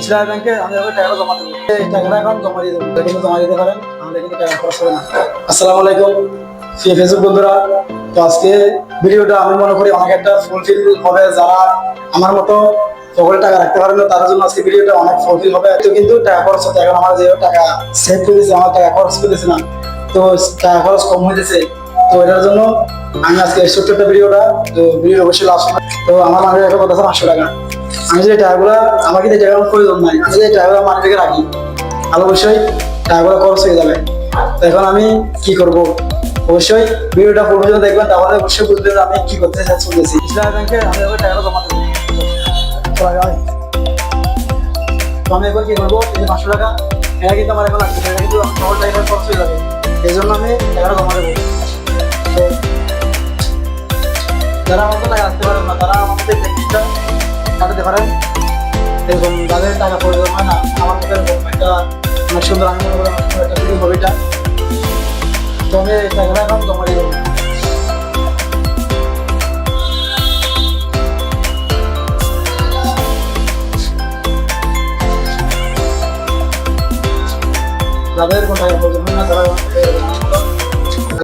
ইসলামী ব্যাংকে আমি টাকাটা জমা দেবো। এই টাকাটা এখন জমা দিয়ে দেবো। কিন্তু জমা দিতে পারেন আমাদের কিন্তু টাকা খরচ হবে না। আসসালামু আলাইকুম। ফেসবুক বন্ধুরা, তো আজকে ভিডিওটা আমি মনে করি অনেক একটা ফুলফিল হবে। যারা আমার মতো সকলে টাকা রাখতে পারে না তার জন্য আজকে ভিডিওটা অনেক ফুলফিল হবে। তো কিন্তু টাকা খরচ হচ্ছে, এখন আমার যে টাকা সেভ করেছে আমার টাকা খরচ করেছে না। তো টাকা খরচ কম হয়েছে তো এটার জন্য আমি আজকে ছোট্ট একটা ভিডিওটা, তো ভিডিও অবশ্যই লাস্ট তো আমার মাঝে একটা কথা পাঁচশো টাকা। আমি যে টাকাগুলো আমাকে যে টাকাগুলো প্রয়োজন নাই আমি যে টাকাগুলো মানি থেকে রাখি আর অবশ্যই টাকাগুলো খরচ হয়ে যাবে। এখন আমি কি করব? অবশ্যই ভিডিওটা পুরো পর্যন্ত দেখবেন তাহলে অবশ্যই বুঝবেন আমি কি করতে ইসলামী ব্যাংকে আমি টাকাটা জমা দেবো তো আমি এখন কি করব? এই পাঁচশো টাকা এটা কিন্তু আমার এখন লাগছে এটা কিন্তু আমার খরচ হয়ে যাবে। এই জন্য আমি টাকাটা জমা দেবো। যারা টাকা রাখতে পারেন কাটাতে পারেন। এরকম যাদের টাকা প্রয়োজন হয় না, আমার মতো এরকম একটা অনেক সুন্দর আমি মনে করি একটা ভিডিও হবে এটা। তো আমি এই টাকাটা এখন দিয়ে যাদের কোনো টাকা প্রয়োজন হয় না, তারা